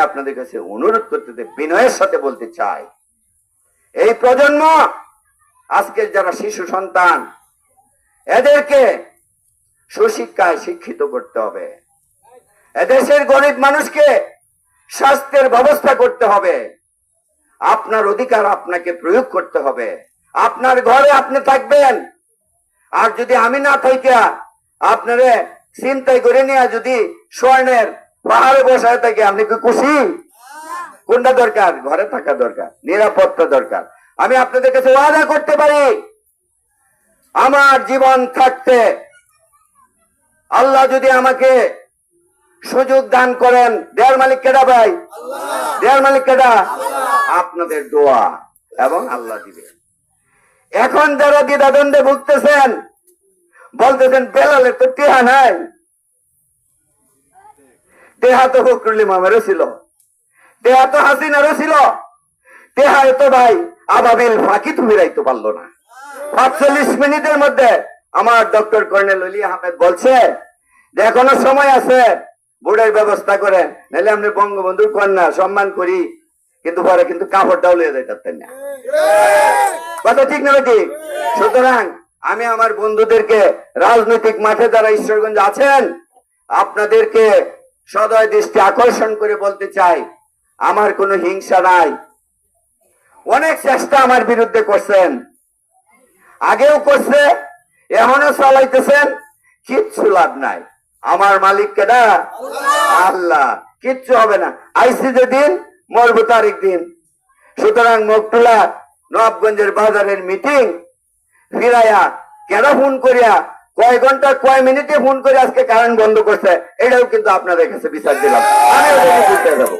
আপনাদের কাছে অনুরোধ করতে বিনয়ের সাথে বলতে চাই। এই প্রজন্ম, আজকের যারা শিশু সন্তান, এদেরকে সুশিক্ষায় শিক্ষিত করতে হবে। এদেশের গরিব মানুষকে স্বাস্থ্যের ব্যবস্থা করতে হবে। আপনার অধিকার আপনাকে প্রয়োগ করতে হবে। আপনার ঘরে আপনি থাকবেন। আর যদি আমি না থাকি আপনারে চিন্তাই করে নিয়ে যদি স্বর্ণের পাহাড়ে বসায় থাকি, আপনি কি খুশি? কোনটা দরকার? ঘরে থাকা দরকার, নিরাপত্তা দরকার। আমি আপনাদের কাছে ওয়াদা করতে পারি, আমার জীবন থাকতে। আল্লাহ যদি আমাকে সুযোগ দান করেন, দেয়ার মালিক কেডা ভাই? দেয়ার মালিক কেডা? আপনাদের দোয়া এবং আল্লাহ দিবে। এখন যারা দ্বিধাদ্বন্দ্বে ভুগতেছেন, বলতেছেন, বেলালের তো টেহা নাই। টেহা তো ফকরুল ইমামেরও ছিল। টেহা তো হাসিনারও ছিল। টেহা তো ভাই আবাবিল ফাঁকি তুমি রাইতে পারল না। পাঁচচল্লিশ মিনিটের মধ্যে আমার ডক্টর কর্নেল অলি আহমেদ বলছে, যে এখনও সময় আছে, বোর্ডের ব্যবস্থা করেন, নাহলে বঙ্গবন্ধুর কন্যা, সম্মান করি, কিন্তু পরে কিন্তু কাপড়টাও লিয়ে যাইতেন না। কথা ঠিক না ঠিক? সুতরাং আমি আমার বন্ধুদেরকে রাজনৈতিক মাঠে যারা ঈশ্বরগঞ্জ আছেন, আপনাদেরকে সদয় দৃষ্টি আকর্ষণ করে বলতে চাই আমার কোনো হিংসা নাই। অনেক চেষ্টা আমার বিরুদ্ধে করছেন। আগেও করছে এখনও চালাইতেছেন কিচ্ছু লাভ নাই। আমার মালিক কেডা? আল্লাহ। কিচ্ছু হবে না। আইসি যে দিন মরবো তারিখ দিন। সুতরাং মকটুলা নবাবগঞ্জের বাজারের মিটিং ফিরাইয়া কেন ফোন করিয়া কয় ঘণ্টা, কয়েক মিনিটে ফোন করে আজকে কারেন্ট বন্ধ করছে। এটাও কিন্তু আপনাদের কাছে বিচার দিলাম। আমি যাব